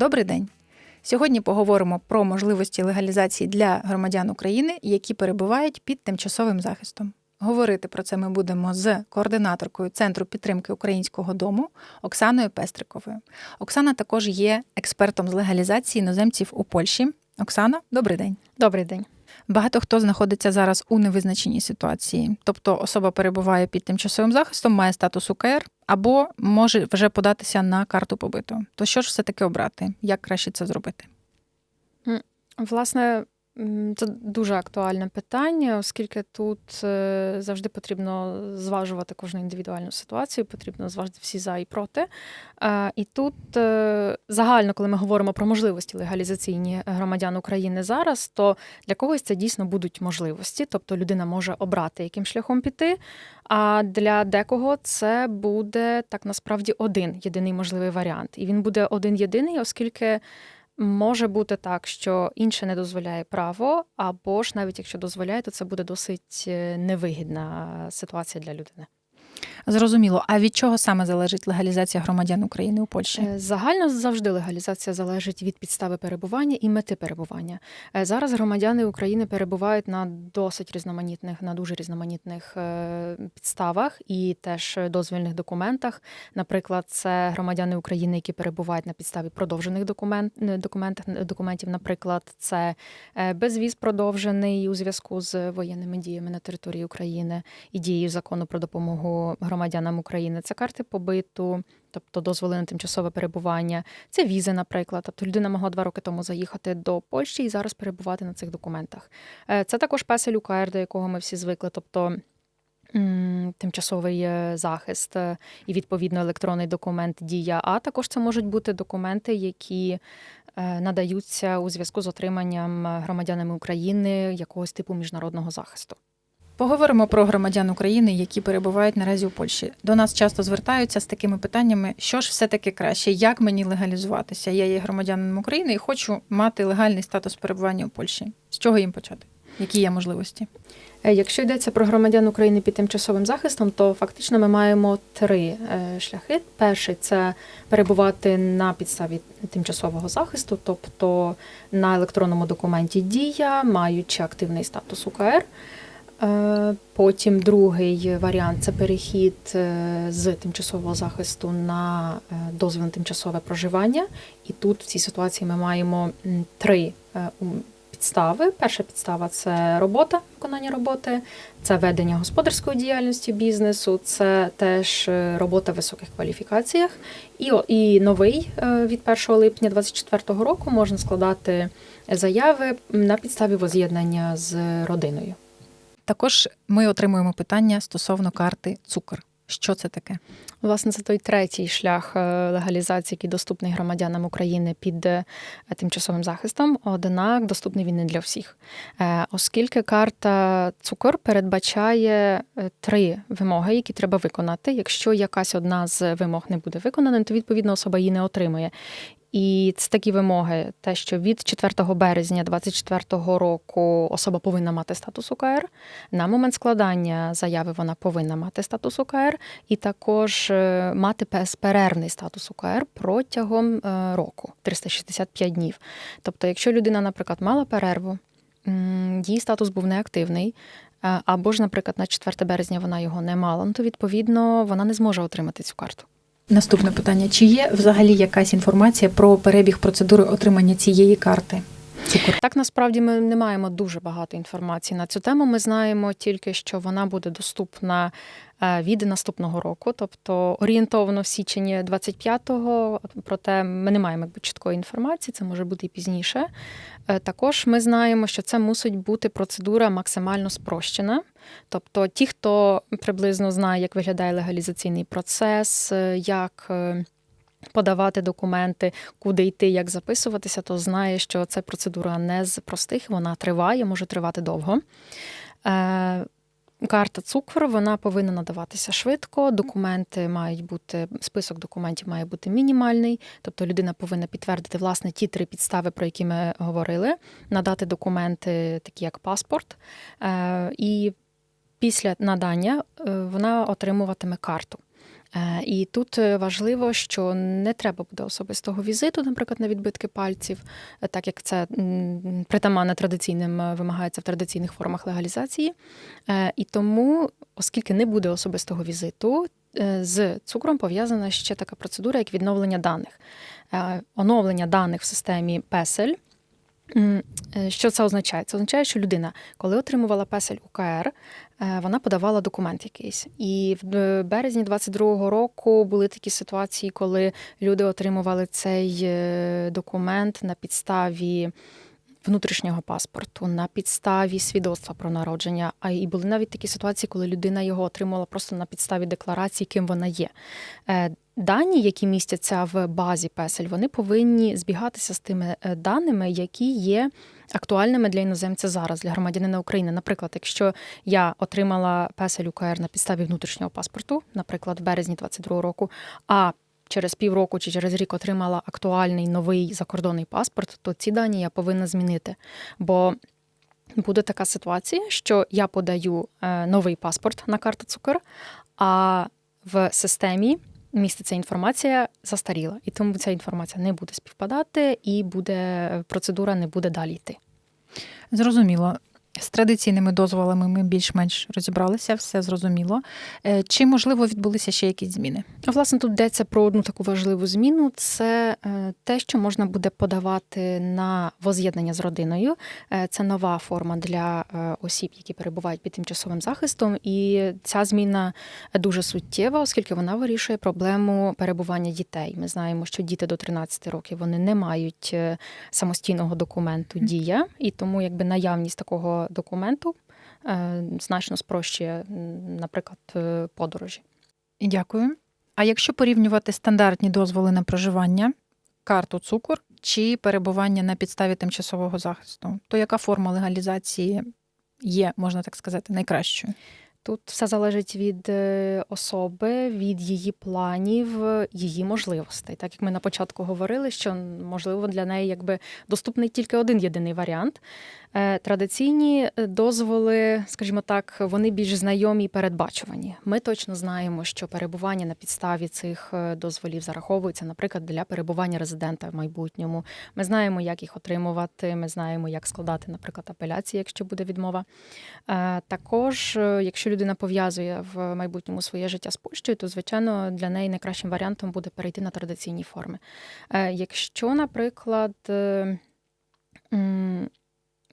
Добрий день. Сьогодні поговоримо про можливості легалізації для громадян України, які перебувають під тимчасовим захистом. Говорити про це ми будемо з координаторкою Центру підтримки українського дому Оксаною Пестриковою. Оксана також є експертом з легалізації іноземців у Польщі. Оксана, добрий день. Добрий день. Багато хто знаходиться зараз у невизначеній ситуації, тобто особа перебуває під тимчасовим захистом, має статус УКР або може вже податися на карту побиту. То що ж все таки обрати? Як краще це зробити? Власне, це дуже актуальне питання, оскільки тут е, завжди потрібно зважувати кожну індивідуальну ситуацію, потрібно зважити всі за і проти. Е, І тут е, загально, коли ми говоримо про можливості легалізаційні громадян України зараз, то для когось це дійсно будуть можливості, тобто людина може обрати, яким шляхом піти. А для декого це буде так насправді один єдиний можливий варіант. І він буде один єдиний, оскільки. Може бути так, що інше не дозволяє право, або ж навіть якщо дозволяє, то це буде досить е, невигідна ситуація для людини. Зрозуміло. А від чого саме залежить легалізація громадян України у Польщі? Е, Загально завжди легалізація залежить від підстави перебування і мети перебування. Е, Зараз громадяни України перебувають на досить різноманітних, на дуже різноманітних е, підставах і теж дозвільних документах. Наприклад, це громадяни України, які перебувають на підставі продовжених документ, документах, документів. Наприклад, це безвіз продовжений у зв'язку з воєнними діями на території України і дією закону про допомогу України. Це карти побиту, тобто дозволи на тимчасове перебування. Це візи, наприклад. Тобто людина могла два роки тому заїхати до Польщі і зараз перебувати на цих документах. Е, Це також песель УКР, до якого ми всі звикли. Тобто Тимчасовий е, захист е, і відповідно електронний документ дія. А також це можуть бути документи, які надаються у зв'язку з отриманням громадянами України якогось типу міжнародного захисту. Поговоримо про громадян України, які перебувають наразі у Польщі. До нас часто звертаються з такими питаннями: що ж все таки краще, як мені легалізуватися? Я є громадянином України і хочу мати легальний статус перебування у Польщі. З чого їм почати? Які є можливості? Е, Якщо йдеться про громадян України під тимчасовим захистом, то фактично ми маємо три е, шляхи. Перший це перебувати на підставі тимчасового захисту, тобто на електронному документі Дія, маючи активний статус УКР. Е, Потім другий варіант це перехід е, з тимчасового захисту на е, дозвіл на тимчасове проживання. І тут в цій ситуації ми маємо три підстави. Перша підстава це робота, виконання роботи, це ведення господарської діяльності бізнесу, це теж робота в високих кваліфікаціях. І, і новий від 1 липня 2024 року можна складати заяви на підставі воз'єднання з родиною. Також ми отримуємо питання стосовно карти цукор. Що це таке? Власне, це той третій шлях е, легалізації, який доступний громадянам України під е, тимчасовим захистом. Однак доступний він не для всіх, Е, оскільки карта цукор передбачає три вимоги, які треба виконати. Якщо якась одна з вимог не буде виконана, то відповідно особа її не отримує. І це такі вимоги: те, що від 4 березня 2024 року особа повинна мати статус УКР. На момент складання заяви вона повинна мати статус УКР, і також е, мати безперервний статус УКР протягом е, року 365 днів. Тобто, якщо людина, наприклад, мала перерву, її статус був неактивний. е, Або ж, наприклад, на 4 березня вона його не мала, ну то відповідно вона не зможе отримати цю карту. Наступне питання: чи є взагалі якась інформація про перебіг процедури отримання цієї карти? Цукор. Так насправді ми не маємо дуже багато інформації на цю тему. Ми знаємо тільки, що вона буде доступна е, від наступного року, тобто орієнтовно в січені 25-го, проте ми не маємо якби, чіткої інформації, це може бути і пізніше. Е, Також ми знаємо, що це мусить бути процедура максимально спрощена. Тобто, ті, хто приблизно знає, як виглядає легалізаційний процес, е, як подавати документи, куди йти, як записуватися, то знає, що ця процедура не з простих, вона триває, може тривати довго. Е, Карта цукру вона повинна надаватися швидко. Документи мають бути, список документів має бути мінімальний, тобто людина повинна підтвердити власне ті три підстави, про які ми говорили, надати документи, такі як паспорт. Е, І після надання е, вона отримуватиме карту. Е, І тут е, важливо, що не треба буде особистого візиту, наприклад, на відбитки пальців, е, так як це притаманно традиційним вимагається в традиційних формах легалізації. І тому, оскільки не буде особистого візиту, з цукром пов'язана ще така процедура, як відновлення даних. Оновлення даних в системі песель. Е, Що це означає? Це означає, що людина, коли отримувала песель УКР, е, вона подавала документ якийсь. І в е, березні 22-го року були такі ситуації, коли люди отримували цей документ на підставі внутрішнього паспорту, на підставі свідоцтва про народження. А і були навіть такі ситуації, коли людина його отримала просто на підставі декларації, ким вона є. Дані, які містяться в базі песель, вони повинні збігатися з тими е, даними, які є актуальними для іноземця зараз, для громадянина України. Наприклад, якщо я отримала песель УКР на підставі внутрішнього паспорту, наприклад, в березні 22 року, а через півроку чи через рік отримала актуальний новий закордонний паспорт, то ці дані я повинна змінити. Бо буде така ситуація, що я подаю е, новий паспорт на карту цукор, а в системі міститься інформація застаріла, і тому ця інформація не буде співпадати, і буде процедура не буде далі йти. Зрозуміло. З традиційними дозволами ми більш-менш розібралися, все зрозуміло. Е, Чи можливо відбулися ще якісь зміни? Власне, тут йдеться про одну таку важливу зміну: це е, те, що можна буде подавати на воз'єднання з родиною. Е, Це нова форма для осіб, які перебувають під тимчасовим захистом. І ця зміна дуже суттєва, оскільки вона вирішує проблему перебування дітей. Ми знаємо, що діти до 13 років вони не мають самостійного документу дія, і тому якби наявність такого документу е, значно спрощує, наприклад, е, подорожі. Дякую. А якщо порівнювати стандартні дозволи на проживання, карту цукор чи перебування на підставі тимчасового захисту, то яка форма легалізації є, можна так сказати, найкращою? Тут все залежить від е, особи, від її планів, її можливостей. Так як ми на початку говорили, що можливо для неї якби доступний тільки один єдиний варіант. Е, Традиційні е, дозволи, скажімо так, вони більш знайомі і передбачувані. Ми точно знаємо, що перебування на підставі цих е, дозволів зараховується, наприклад, для перебування резидента в майбутньому. Ми знаємо, як їх отримувати. Ми знаємо, як складати, наприклад, апеляції, якщо буде відмова. Також, якщо людина пов'язує в майбутньому своє життя з Польщею, то звичайно для неї найкращим варіантом буде перейти на традиційні форми. Якщо, наприклад,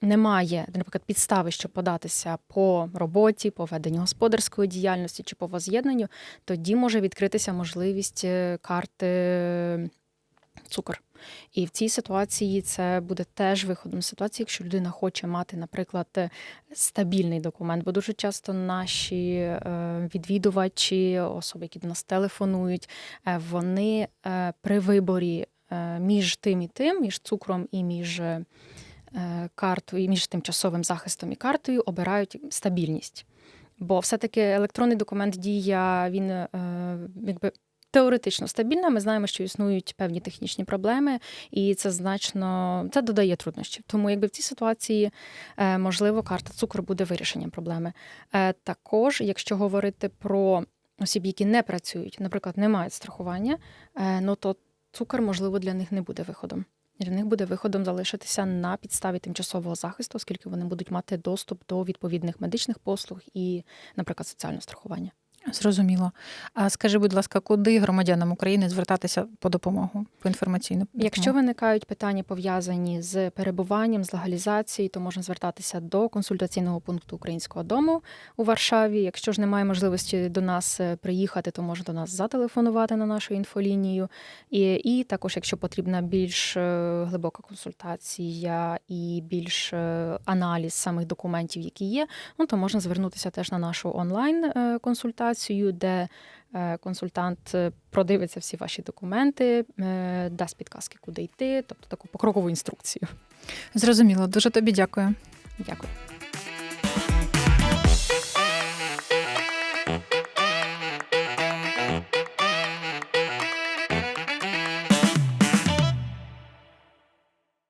немає, наприклад, підстави, щоб податися по роботі, по веденню господарської діяльності чи по воз'єднанню, тоді може відкритися можливість е, карти цукор. І в цій ситуації це буде теж виходом ситуації, якщо людина хоче мати, наприклад, е, стабільний документ, бо дуже часто наші е, відвідувачі, особи, які до нас телефонують, е, вони е, при виборі е, між тим і тим, між цукром і між е, картою, і між тимчасовим захистом і картою обирають стабільність. Бо все-таки електронний документ дія, він е, якби теоретично стабільна. Ми знаємо, що існують певні технічні проблеми, і це значно це додає труднощів. Тому, якби в цій ситуації е, можливо карта цукор буде вирішенням проблеми. Е, Також, якщо говорити про осіб, які не працюють, наприклад, не мають страхування, е, ну то цукор, можливо, для них не буде виходом. Для них буде виходом залишитися на підставі тимчасового захисту, оскільки вони будуть мати доступ до відповідних медичних послуг і, наприклад, соціального страхування. Зрозуміло. А скажи, будь ласка, куди громадянам України звертатися по допомогу, по інформаційну допомогу? Якщо виникають питання пов'язані з перебуванням, з легалізацією, то можна звертатися до консультаційного пункту українського дому у Варшаві. Якщо ж немає можливості до нас е, приїхати, то можна до нас зателефонувати на нашу інфолінію. І, і також, якщо потрібна більш е, глибока консультація і більш е, аналіз самих документів, які є, ну то можна звернутися теж на нашу онлайн е, консультацію, де е, консультант е, продивиться всі ваші документи, е, дасть підказки, куди йти, тобто таку покрокову інструкцію. Зрозуміло, дуже тобі дякую. Дякую.